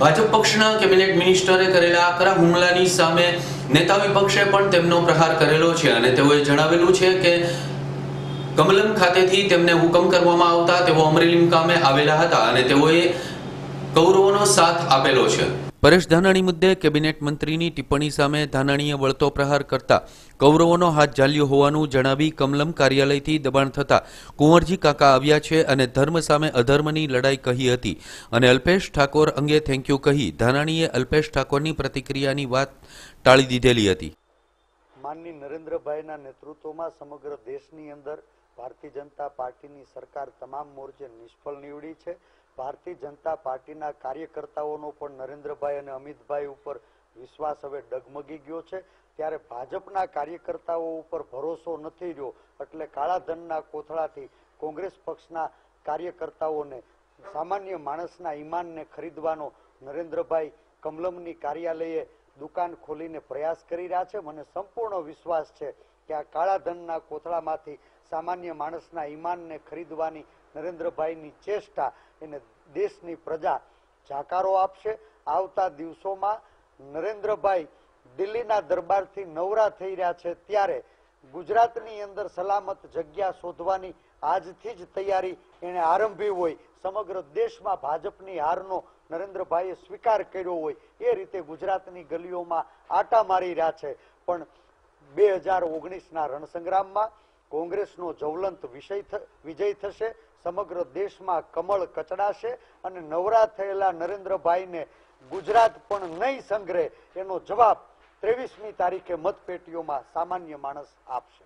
ભાજપ પક્ષના કેબિનેટ મિનિસ્ટરે કરેલા આકરા હુમલાની સામે નેતા વિપક્ષે પણ તેમનો પ્રહાર કરેલો છે અને તેઓએ જણાવેલું છે કે કમલમ ખાતેથી તેમને હુકમ કરવામાં આવતા તેઓ અમરેલી મુકામે આવેલા હતા અને તેઓએ કૌરવોનો સાથ આપેલો છે. પરેશ ધાનાણી મુદ્દે કેબિનેટ મંત્રીની ટિપ્પણી સામે ધાનાણીએ વળતો પ્રહાર કરતા કૌરવોનો હાથ ઝાલ્યો હોવાનું જણાવી કમલમ કાર્યાલયથી દબાણ થતા કુંવરજી કાકા આવ્યા છે અને ધર્મ સામે અધર્મની લડાઈ કહી હતી. અને અલ્પેશ ઠાકોર અંગે થેન્ક યુ કહી ધાનાણીએ અલ્પેશ ઠાકોરની પ્રતિક્રિયાની વાત ટાળી દીધેલી હતી. માનની નરેન્દ્રભાઈના નેતૃત્વમાં સમગ્ર દેશની અંદર ભારતીય જનતા પાર્ટીની સરકાર તમામ મોરચે નિષ્ફળ નીવડી છે. ભારતીય જનતા પાર્ટીના કાર્યકર્તાઓનો પણ નરેન્દ્રભાઈ અને અમિતભાઈ ઉપર વિશ્વાસ હવે ડગમગી ગયો છે. ત્યારે ભાજપના કાર્યકર્તાઓ ઉપર ભરોસો નથી રહ્યો એટલે કાળા ધનના કોથળાથી કોંગ્રેસ પક્ષના કાર્યકર્તાઓને સામાન્ય માણસના ઈમાનને ખરીદવાનો નરેન્દ્રભાઈ કમલમની કાર્યાલયે દુકાન ખોલીને પ્રયાસ કરી રહ્યા છે. મને સંપૂર્ણ વિશ્વાસ છે કે આ કાળા ધનના કોથળામાંથી સામાન્ય માણસના ઈમાનને ખરીદવાની નરેન્દ્રભાઈની ચેષ્ટા એને દેશની પ્રજા જાકારો આપશે. આવતા દિવસોમાં નરેન્દ્રભાઈ દિલ્હીના દરબારથી નવરા થઈ રહ્યા છે ત્યારે ગુજરાતની અંદર સલામત જગ્યા શોધવાની આજથી જ તૈયારી એને આરંભી હોય. સમગ્ર દેશમાં ભાજપની હારનો નરેન્દ્રભાઈએ સ્વીકાર કર્યો હોય. એ રીતે ગુજરાતની ગલીઓમાં આટા મારી રહ્યા છે. પણ બે હજાર ઓગણીસના રણસંગ્રામમાં કોંગ્રેસનો જવલંત વિષય વિજય થશે, સમગ્ર દેશમાં કમળ કચડાશે અને નવરા થયેલા નરેન્દ્રભાઈને ગુજરાત પણ નહીં સંગ્રહે એનો જવાબ ત્રેવીસમી તારીખે મતપેટીઓમાં સામાન્ય માણસ આપશે.